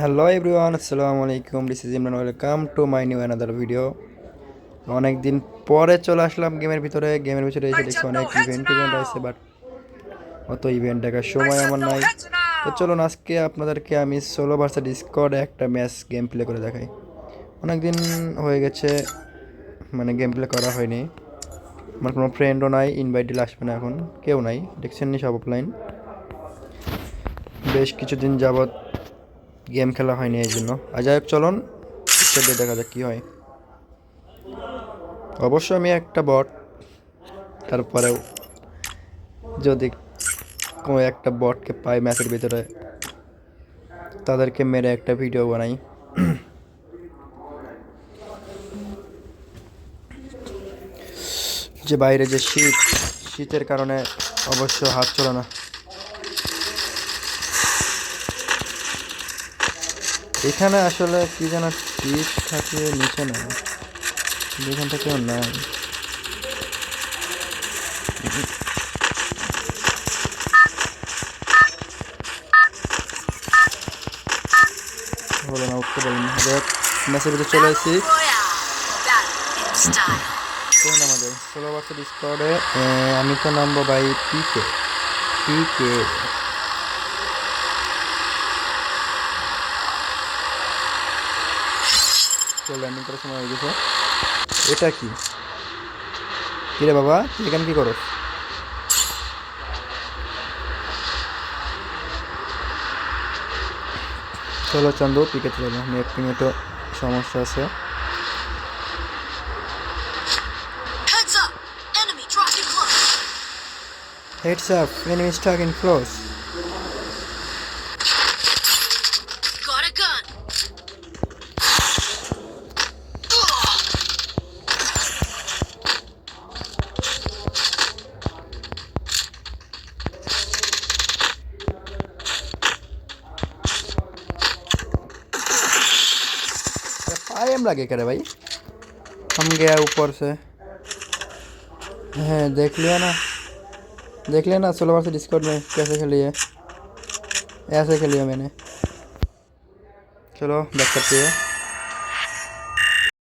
Hello everyone আসসালামু আলাইকুম this is Imran welcome to my new another video অনেক দিন পরে চলে আসলাম গেমের ভিতরে। গেমের ভিতরে এসে দেখছি অনেক ইভেন্ট ইভেন্ট আছে বাট অত ইভেন্ট দেখার সময় আমার নাই। তো চলুন আজকে আপনাদেরকে আমি ষোলো ভার্সের ডিসকর্ডে একটা ম্যাচ গেম প্লে করে দেখাই। অনেক দিন হয়ে গেছে মানে গেম প্লে করা হয়নি। আমার কোনো ফ্রেন্ডও নাই ইনভাইট দিলে আসবে না এখন। কেউ নাই দেখছেন নি সব অফলাইন বেশ কিছুদিন যাবৎ গেম খেলা হয়নি এই জন্য। আর যাই হোক, চলুন দেখা যাক কী হয়। অবশ্য আমি একটা বট তারপরেও যদি কোনো একটা বটকে পাই ম্যাচের ভিতরে, তাদেরকে মেরে একটা ভিডিও বানাই। যে বাইরে যে শীত, শীতের কারণে অবশ্য হাত চলে না। এখানে আসলে কি যেন টিপ থাকে, নিচে না। এখানটা কেউ নাই। হলো না, উঠতে পারিনি যাই ম্যাচের ভিতরে চলে এসেছি কোন আমাদের। ষোলো বছর স্কোয়াডে আমি তো নামবো ভাই পিকে পিকে তো ল্যান্ডিং করার সময় হয়ে গেছে। এটা কি? কিরে বাবা? তুই এখানে কি করো চলো চান্দু পিকে চলো। নেট একটু সমস্যা আছে। Heads up! Enemy dropping close. Time लगे करे भाई। हम गया ऊपर से। है, देख लिया ना। देख लिया ना सोलह से डिस्कॉर्ड में कैसे खेली है। ऐसे खेली है मैंने। चलो बैक करती हैं।